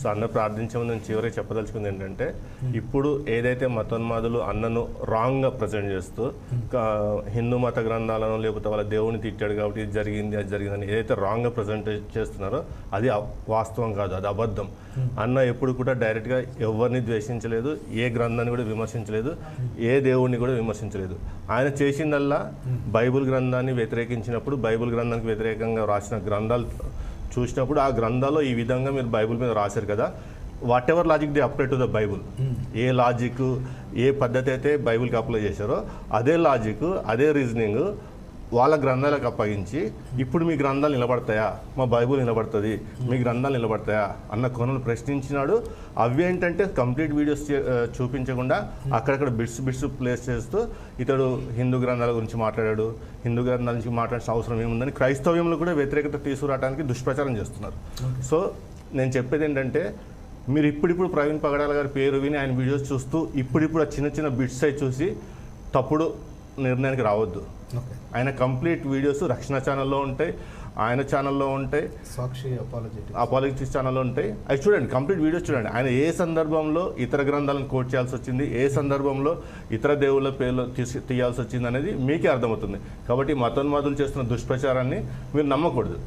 So అన్న ప్రార్థించే ముందు నేను చివరికి చెప్పదలుచుకుంది ఏంటంటే ఇప్పుడు ఏదైతే మతోన్మాదులు అన్నను రాంగ్గా ప్రజెంట్ చేస్తూ హిందూ మత గ్రంథాలను లేకపోతే వాళ్ళ దేవుని తిట్టాడు కాబట్టి ఇది జరిగింది అది జరిగిందని ఏదైతే రాంగ్గా ప్రజెంట్ చేస్తున్నారో అది వాస్తవం కాదు అది అబద్ధం. అన్న ఎప్పుడు కూడా డైరెక్ట్గా ఎవరిని ద్వేషించలేదు ఏ గ్రంథాన్ని కూడా విమర్శించలేదు ఏ దేవుడిని కూడా విమర్శించలేదు. ఆయన చేసిందల్లా బైబిల్ గ్రంథాన్ని వ్యతిరేకించినప్పుడు బైబిల్ గ్రంథానికి వ్యతిరేకంగా రాసిన గ్రంథాలు చూసినప్పుడు ఆ గ్రంథాల్లో ఈ విధంగా మీరు బైబిల్ మీద రాశారు కదా. Whatever logic the apply to the Bible A logic ఏ పద్ధతి అయితే బైబిల్కి అప్లై చేశారో అదే లాజిక్ అదే రీజనింగ్ వాళ్ళ గ్రంథాలకు అప్పగించి ఇప్పుడు మీ గ్రంథాలు నిలబడతాయా? మా బైబుల్ నిలబడుతుంది. మీ గ్రంథాలు నిలబడతాయా? అన్న కొనలు ప్రశ్నించినాడు. అవి ఏంటంటే కంప్లీట్ వీడియోస్ చూపించకుండా అక్కడక్కడ బిట్స్ బిట్స్ ప్లేస్ చేస్తూ ఇతడు హిందూ గ్రంథాల గురించి మాట్లాడాడు. హిందూ గ్రంథాల నుంచి మాట్లాడాల్సిన అవసరం ఏముందని క్రైస్తవ్యంలో కూడా వ్యతిరేకత తీసుకురావడానికి దుష్ప్రచారం చేస్తున్నారు. సో నేను చెప్పేది ఏంటంటే మీరు ఇప్పుడిప్పుడు ప్రవీణ్ పగడాల గారి పేరు విని ఆయన వీడియోస్ చూస్తూ ఇప్పుడిప్పుడు ఆ చిన్న చిన్న బిట్స్ అయి చూసి తప్పుడు నిర్ణయానికి రావద్దు. ఆయన కంప్లీట్ వీడియోస్ రక్షణ ఛానల్లో ఉంటాయి ఆయన ఛానల్లో ఉంటాయి సాక్షి అపాలజెటిక్ అపాలిటిక్స్ ఛానల్లో ఉంటాయి. అవి చూడండి కంప్లీట్ వీడియోస్ చూడండి. ఆయన ఏ సందర్భంలో ఇతర గ్రంథాలను కోట్ చేయాల్సి వచ్చింది ఏ సందర్భంలో ఇతర దేవుళ్ళ పేర్లు తీసి తీయాల్సి వచ్చింది అనేది మీకే అర్థమవుతుంది. కాబట్టి మతోన్మాదులు చేస్తున్న దుష్ప్రచారాన్ని మీరు నమ్మకూడదు.